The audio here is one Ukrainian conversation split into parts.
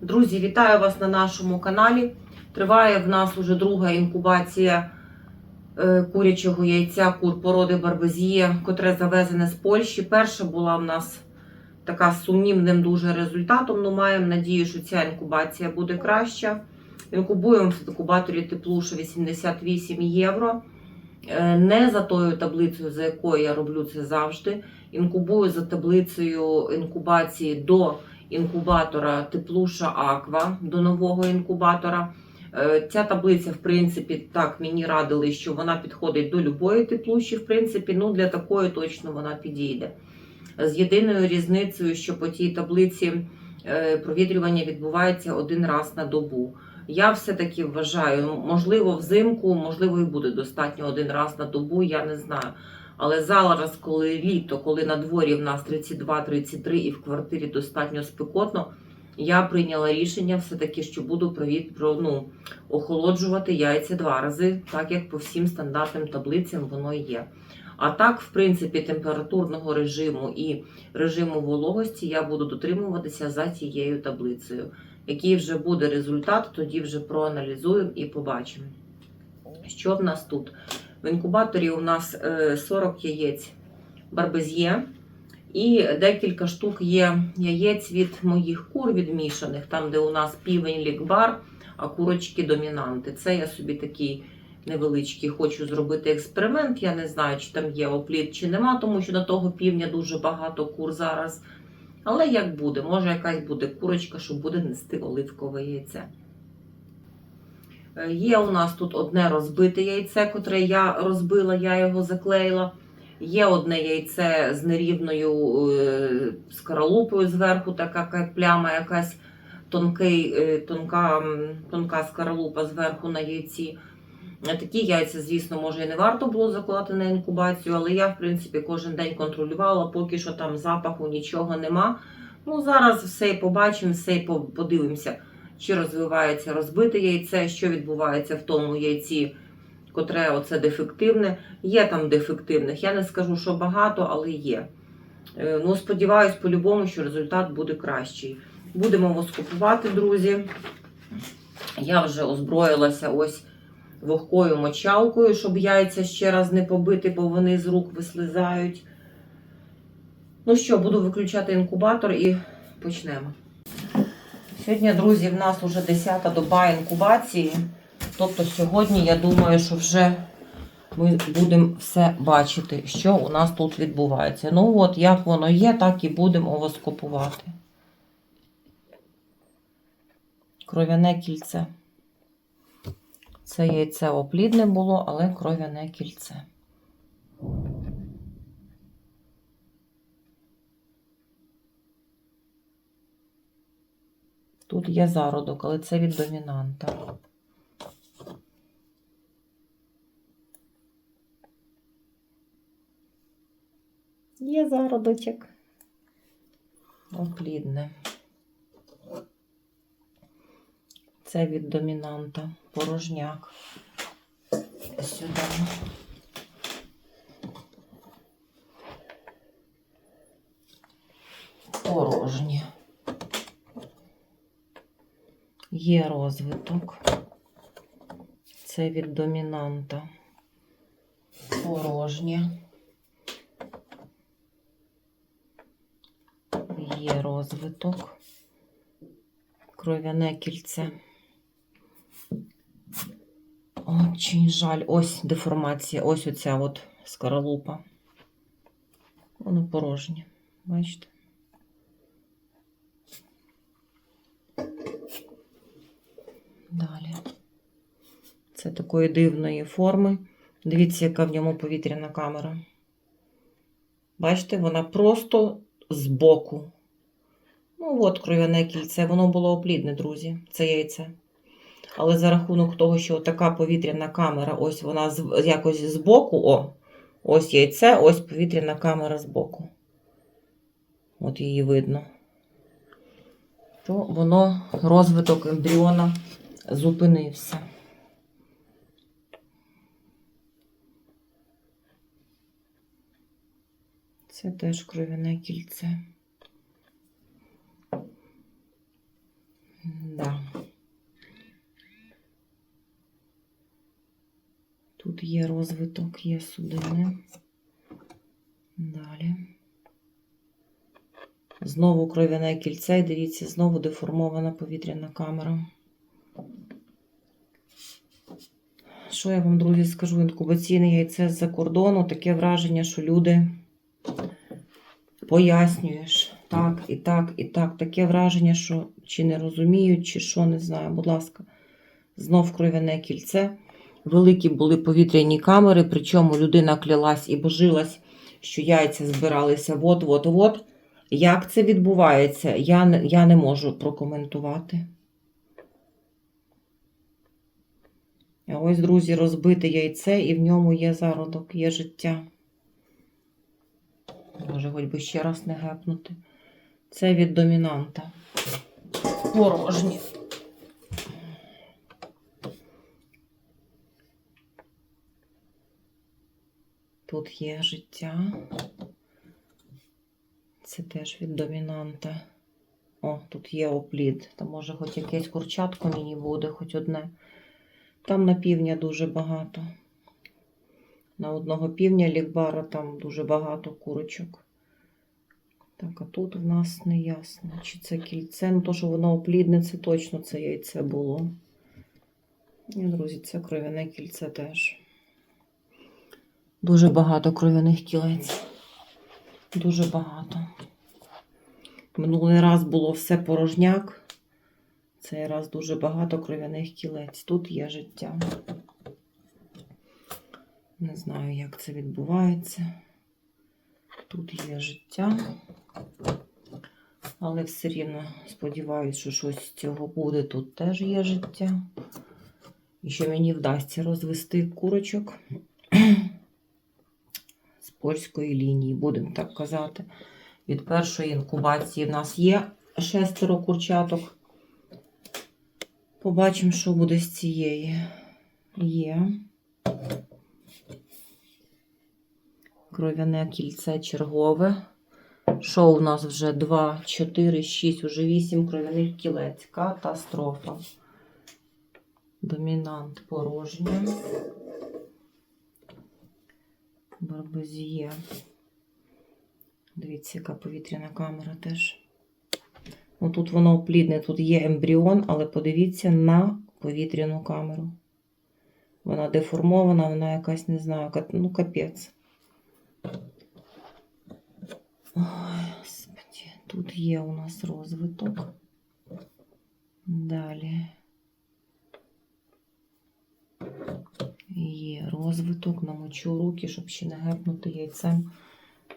Друзі, вітаю вас на нашому каналі. Триває в нас уже друга інкубація е, курячого яйця кур породи Барбезіє, котре завезене з Польщі. Перша була в нас така з сумнівним дуже результатом. Ну, маємо надію, що ця інкубація буде краща. Інкубуємо в інкубаторі теплуша 88 євро. Е, Не за тою таблицею, за якою я роблю це завжди. Інкубую за таблицею інкубації до інкубатора Теплуша Аква, до нового інкубатора. Е, Ця таблиця, в принципі, так мені радили, що вона підходить до любої теплуші, в принципі, ну для такої точно вона підійде. З єдиною різницею, що по тій таблиці е, провітрювання відбувається один раз на добу. Я все-таки вважаю, можливо, взимку, можливо, і буде достатньо один раз на добу, я не знаю. Але зараз, коли літо, коли на дворі в нас 32-33 і в квартирі достатньо спекотно, я прийняла рішення все-таки, що буду провід, про, ну, охолоджувати яйця два рази, так як по всім стандартним таблицям воно є. А так, в принципі, температурного режиму і режиму вологості я буду дотримуватися за цією таблицею. Який вже буде результат, тоді вже проаналізуємо і побачимо. Що в нас тут? В інкубаторі у нас е, 40 яєць барбезє. І декілька штук є яєць від моїх кур відмішаних, там, де у нас півень лікбар, а курочки домінанти. Це я собі такий невеличкий хочу зробити експеримент. Я не знаю, чи там є опліт, чи нема, тому що на того півня дуже багато кур зараз. Але як буде, може якась буде курочка, що буде нести оливкове яйце. Є у нас тут одне розбите яйце, котре я розбила, я його заклеїла. Є одне яйце з нерівною е, скаралупою зверху, така ка- пляма якась тонкий, е, тонка, тонка скаралупа зверху на яйці. Е, Такі яйця, звісно, може і не варто було закладати на інкубацію, але я, в принципі, кожен день контролювала, поки що там запаху нічого нема. Ну, зараз все побачимо, все і подивимося, чи розвивається розбите яйце, що відбувається в тому яйці, котре оце дефективне. Є там дефективних. Я не скажу, що багато, але є. Е, Ну, сподіваюсь, по-любому, що результат буде кращий. Будемо воскупувати, друзі. Я вже озброїлася ось вогкою мочалкою, щоб яйця ще раз не побити, бо вони з рук вислизають. Ну що, буду виключати інкубатор і почнемо. Сьогодні, друзі, в нас вже 10-та доба інкубації. Тобто сьогодні, я думаю, що вже ми будемо все бачити, що у нас тут відбувається. Ну от, як воно є, так і будемо овоскопувати. Кров'яне кільце. Це яйце оплідне було, але кров'яне кільце. Тут є зародок, але це від домінанта. Є зародочок. Оплідне. Це від домінанта. Порожняк. Сюди. Порожнє. Є розвиток. Це від домінанта. Порожнє. Є розвиток. Кров'яне кільце. Очень жаль. Ось деформація. Ось оця от скоролупа. Воно порожнє. Бачите? Далі. Це такої дивної форми. Дивіться, яка в ньому повітряна камера. Бачите, вона просто збоку. Ну, от кров'яне кільце. Воно було оплідне, друзі. Це яйце. Але за рахунок того, що така повітряна камера, ось вона якось збоку, о, ось яйце, ось повітряна камера збоку. От її видно. То воно, розвиток ембріона зупинився. Це теж кров'яне кільце. Да. Тут є розвиток, є судини. Далі. Знову кров'яне кільце, і дивіться, знову деформована повітряна камера. Що я вам, друзі, скажу? Інкубаційне яйце з-за кордону. Таке враження, що люди пояснюєш так, і так, і так. Таке враження, що чи не розуміють, чи що, не знаю. Будь ласка, знов кров'яне кільце. Великі були повітряні камери, причому людина клялась і божилась, що яйця збиралися от-от-от. Як це відбувається, я, я не можу прокоментувати. Ось, друзі, розбите яйце, і в ньому є зародок, є життя. Може, хоч би ще раз не гепнути. Це від домінанта. Порожні. Тут є життя. Це теж від домінанта. О, тут є оплід. Там може хоч якесь курчатко мені буде, хоч одне. Там на півня дуже багато. На одного півня лікбара там дуже багато курочок. Так, а тут в нас не ясно, чи це кільце. Ну, то, що воно оплідне, це точно це яйце було. І, друзі, це кров'яне кільце теж. Дуже багато кров'яних кілець. Дуже багато. Минулий раз було все порожняк. Цей раз дуже багато кров'яних кілець. Тут є життя. Не знаю, як це відбувається. Тут є життя. Але все рівно сподіваюся, що щось з цього буде. Тут теж є життя. І що мені вдасться розвести курочок з польської лінії, будемо так казати. Від першої інкубації в нас є шестеро курчаток. Побачимо, що буде з цієї. Є. Кров'яне кільце чергове. Що у нас вже 2, 4, 6, уже 8 кров'яних кілець. Катастрофа. Домінант порожня. Барбезіє. Дивіться, яка повітряна камера теж. Ну, тут воно плідне, тут є ембріон, але подивіться на повітряну камеру. Вона деформована, вона якась, не знаю, ну капець. Ой, господи, тут є у нас розвиток. Далі. Є розвиток, намочу руки, щоб ще не гепнути яйцем.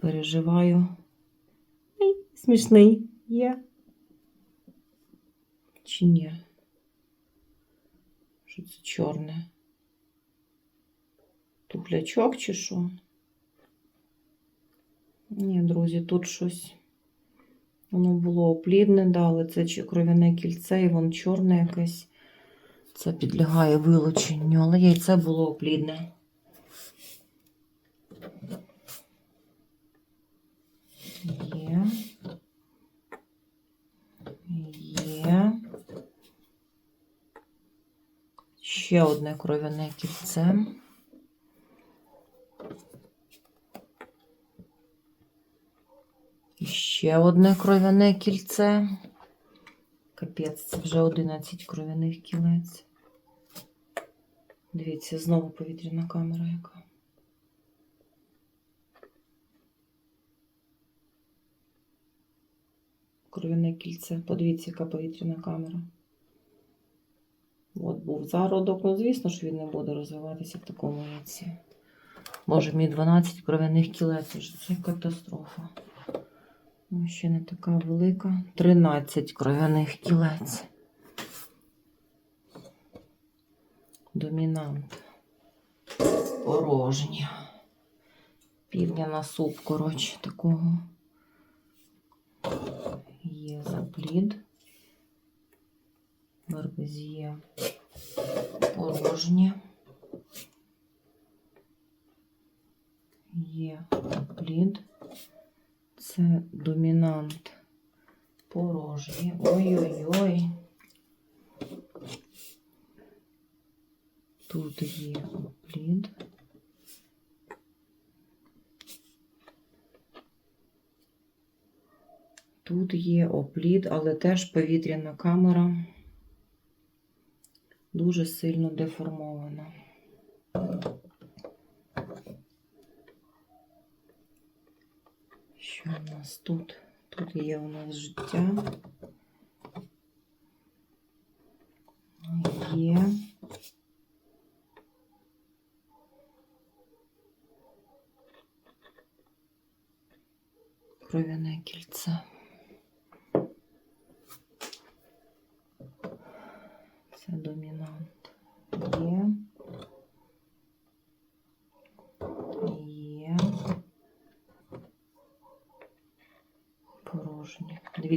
Переживаю. Ай, смішний є. Чи ні? Що це чорне? Тухлячок чи що? Ні, друзі, тут щось. Воно було оплідне, да, але це чи кров'яне кільце, і воно чорне якесь. Це підлягає вилученню, але яйце було оплідне. Є. Є. Ще одне кров'яне кільце. І ще одне кров'яне кільце. Капець, це вже 11 кров'яних кілець. Дивіться, знову повітряна камера яка. Кров'яне кільце. Подивіться, яка повітряна камера. От був зародок. Ну, звісно, що він не буде розвиватися в такому яйці. Може, мій 12 кров'яних кілець. Це катастрофа. Ну, ще не така велика. 13 кров'яних кілець. Домінант. Порожня. Півня на суп, коротше, такого. Є заплід. Барбезіє порожнє. Є заплід це домінант порожній. Ой-ой-ой. Тут є плід. Тут є оплід, але теж повітряна камера дуже сильно деформована. нас тут? Тут є у нас життя. Є. Кров'яне кільце.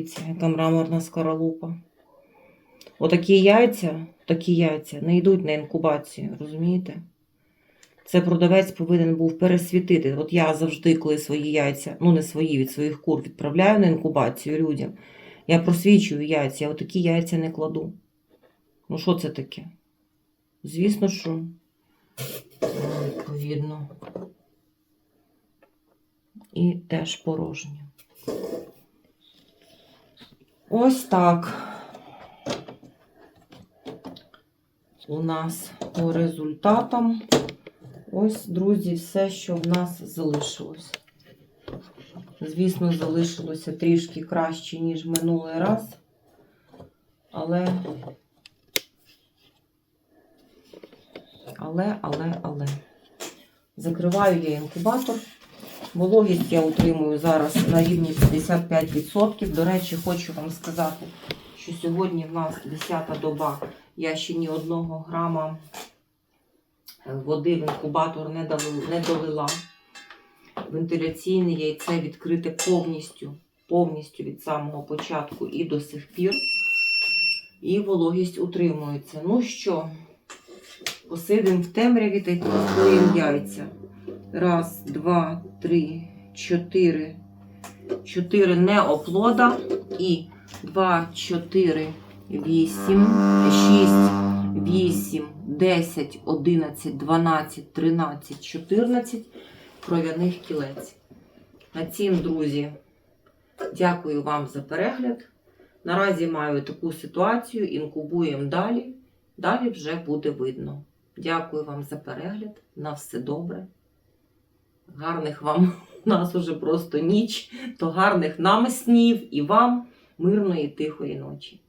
Дивіться, яка мраморна скоролупа. Отакі яйця, такі яйця не йдуть на інкубацію, розумієте? Це продавець повинен був пересвітити. От я завжди, коли свої яйця, ну не свої від своїх кур, відправляю на інкубацію людям. Я просвічую яйця, я отакі яйця не кладу. Ну, що це таке? Звісно, що відповідно. І теж порожні. Ось так. У нас по результатам. Ось, друзі, все, що в нас залишилось. Звісно, залишилося трішки краще, ніж минулий раз. Але, але, але, але. Закриваю я інкубатор. Вологість я утримую зараз на рівні 55%. До речі, хочу вам сказати, що сьогодні в нас 10-та доба. Я ще ні одного грама води в інкубатор не дали- не долила. Вентиляційне яйце відкрите повністю, повністю від самого початку і до сих пір. І вологість утримується. Ну що, посидимо в темряві та й яйця. Раз, два, три, чотири. Чотири неоплода. І два, чотири, вісім, шість, вісім, десять, одинадцять, дванадцять, тринадцять, чотирнадцять кров'яних кілець. На цім, друзі, дякую вам за перегляд. Наразі маю таку ситуацію, інкубуємо далі. Далі вже буде видно. Дякую вам за перегляд. На все добре. Гарних вам, у нас уже просто ніч, то гарних нам снів і вам мирної тихої ночі.